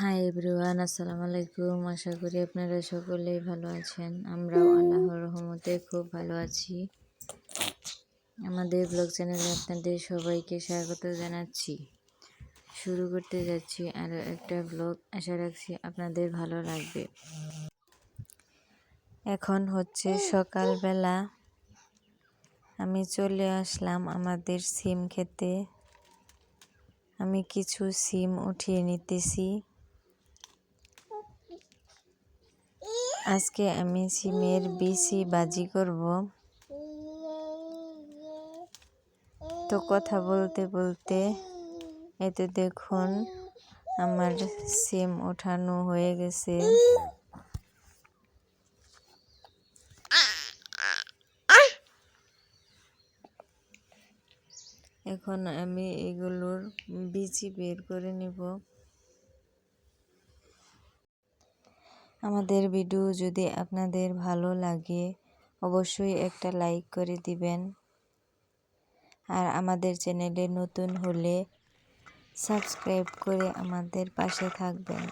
Hi everyone আসসালামু আলাইকুম। আশা করি আপনারা সকলেই ভালো আছেন। আমরাও আল্লাহর রহমতে খুব ভালো আছি। আমাদের ব্লগ চ্যানেলে আপনাদের সবাইকে স্বাগত জানাচ্ছি। শুরু করতে যাচ্ছি আরও একটা ব্লগ আশা রাখছি আপনাদের ভালো লাগবে। এখন হচ্ছে সকালবেলা আমি চলে আসলাম আমাদের সিম খেতে। আমি কিছু সিম উঠিয়ে নিতেছি। আজকে আমি সিমের বিসি বাজি করব। তো কথা বলতে বলতে এতে দেখুন, আমার সিম ওঠানো হয়ে গেছে। এখন আমি এগুলোর বিচি বের করে নিব। আমাদের ভিডিও যদি আপনাদের ভালো লাগে, অবশ্যই একটা লাইক করে দিবেন। আর আমাদের চ্যানেলে নতুন হলে সাবস্ক্রাইব করে আমাদের পাশে থাকবেন।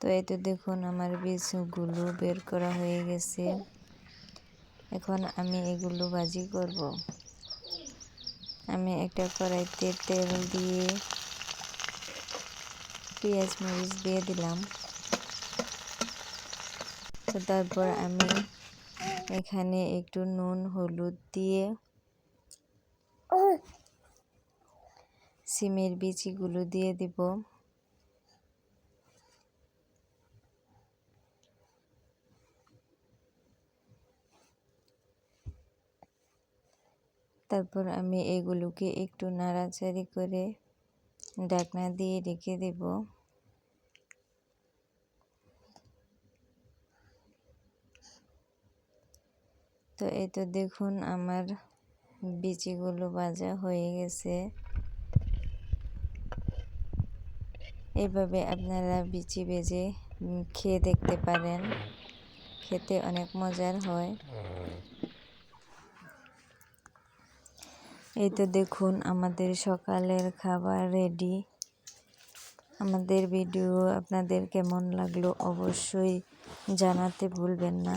তো এই তো দেখুন আমার বীজগুলো বের করা হয়ে গেছে। এখন আমি এগুলো ভাজি করব। আমি একটা কড়াইতে তেল দিয়ে পেঁয়াজ মরিচ দিয়ে দিলাম। তো তারপর আমি এখানে একটু নুন, হলুদ দিয়ে সিমের বিচিগুলো দিয়ে দিব। তারপর আমি এগুলোকে একটু নাড়াচাড়ি করে ঢাকনা দিয়ে রেখে দেব। তো এই তো দেখুন আমার বিচিগুলো ভাজা হয়ে গেছে। এভাবে আপনারা বিচি বেজে খেয়ে দেখতে পারেন। খেতে অনেক মজার হয়। এই তো দেখুন আমাদের সকালের খাবার রেডি আমাদের ভিডিও আপনাদের কেমন লাগল অবশ্যই জানাতে ভুলবেন না।